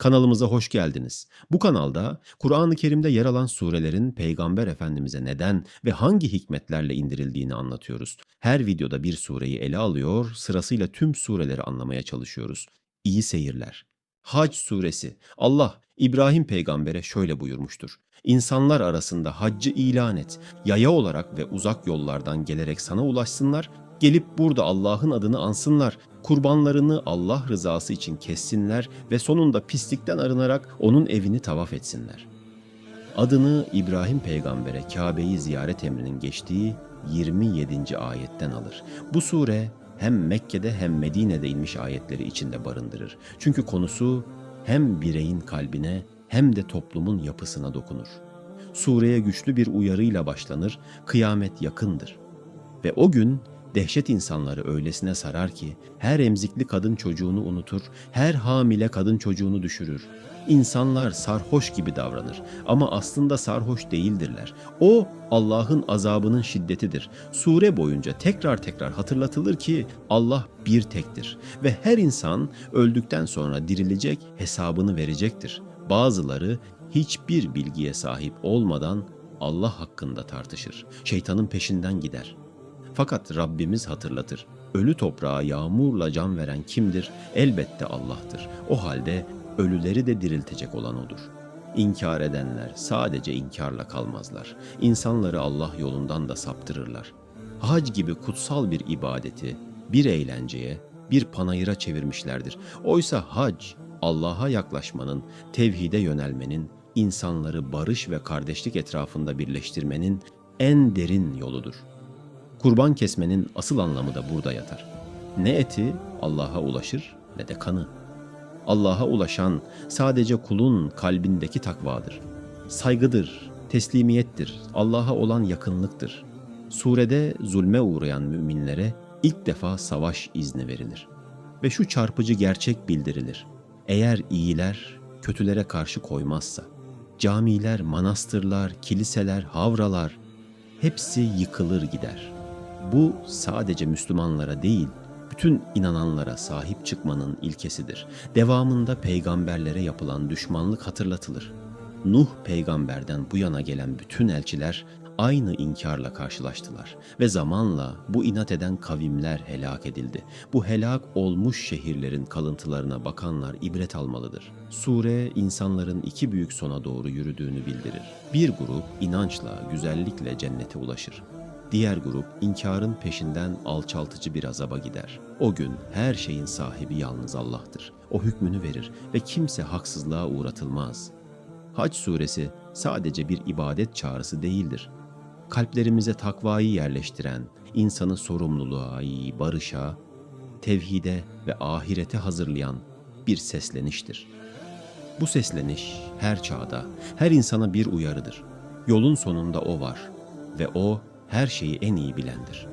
Kanalımıza hoş geldiniz. Bu kanalda Kur'an-ı Kerim'de yer alan surelerin Peygamber Efendimiz'e neden ve hangi hikmetlerle indirildiğini anlatıyoruz. Her videoda bir sureyi ele alıyor, sırasıyla tüm sureleri anlamaya çalışıyoruz. İyi seyirler. Hac suresi. Allah İbrahim peygambere şöyle buyurmuştur. İnsanlar arasında haccı ilan et. Yaya olarak ve uzak yollardan gelerek sana ulaşsınlar. Gelip burada Allah'ın adını ansınlar. Kurbanlarını Allah rızası için kessinler ve sonunda pislikten arınarak onun evini tavaf etsinler. Adını İbrahim peygambere Kabe'yi ziyaret emrinin geçtiği 27. ayetten alır. Bu sure hem Mekke'de hem Medine'de inmiş ayetleri içinde barındırır. Çünkü konusu hem bireyin kalbine hem de toplumun yapısına dokunur. Sureye güçlü bir uyarıyla başlanır, kıyamet yakındır. Ve o gün dehşet insanları öylesine sarar ki her emzikli kadın çocuğunu unutur, her hamile kadın çocuğunu düşürür. İnsanlar sarhoş gibi davranır ama aslında sarhoş değildirler. O Allah'ın azabının şiddetidir. Sure boyunca tekrar tekrar hatırlatılır ki Allah bir tektir ve her insan öldükten sonra dirilecek, hesabını verecektir. Bazıları hiçbir bilgiye sahip olmadan Allah hakkında tartışır. Şeytanın peşinden gider. Fakat Rabbimiz hatırlatır. Ölü toprağa yağmurla can veren kimdir? Elbette Allah'tır. O halde ölüleri de diriltecek olan O'dur. İnkar edenler sadece inkarla kalmazlar. İnsanları Allah yolundan da saptırırlar. Hac gibi kutsal bir ibadeti bir eğlenceye, bir panayıra çevirmişlerdir. Oysa hac, Allah'a yaklaşmanın, tevhide yönelmenin, insanları barış ve kardeşlik etrafında birleştirmenin en derin yoludur. Kurban kesmenin asıl anlamı da burada yatar. Ne eti Allah'a ulaşır ne de kanı. Allah'a ulaşan sadece kulun kalbindeki takvadır. Saygıdır, teslimiyettir, Allah'a olan yakınlıktır. Surede zulme uğrayan müminlere ilk defa savaş izni verilir. Ve şu çarpıcı gerçek bildirilir. Eğer iyiler kötülere karşı koymazsa, camiler, manastırlar, kiliseler, havralar hepsi yıkılır gider.'' Bu sadece Müslümanlara değil, bütün inananlara sahip çıkmanın ilkesidir. Devamında peygamberlere yapılan düşmanlık hatırlatılır. Nuh peygamberden bu yana gelen bütün elçiler aynı inkarla karşılaştılar ve zamanla bu inat eden kavimler helak edildi. Bu helak olmuş şehirlerin kalıntılarına bakanlar ibret almalıdır. Sure insanların iki büyük sona doğru yürüdüğünü bildirir. Bir grup inançla, güzellikle cennete ulaşır. Diğer grup inkarın peşinden alçaltıcı bir azaba gider. O gün her şeyin sahibi yalnız Allah'tır. O hükmünü verir ve kimse haksızlığa uğratılmaz. Hac suresi sadece bir ibadet çağrısı değildir. Kalplerimize takvayı yerleştiren, insanı sorumluluğa, barışa, tevhide ve ahirete hazırlayan bir sesleniştir. Bu sesleniş her çağda, her insana bir uyarıdır. Yolun sonunda o var ve o her şeyi en iyi bilendir.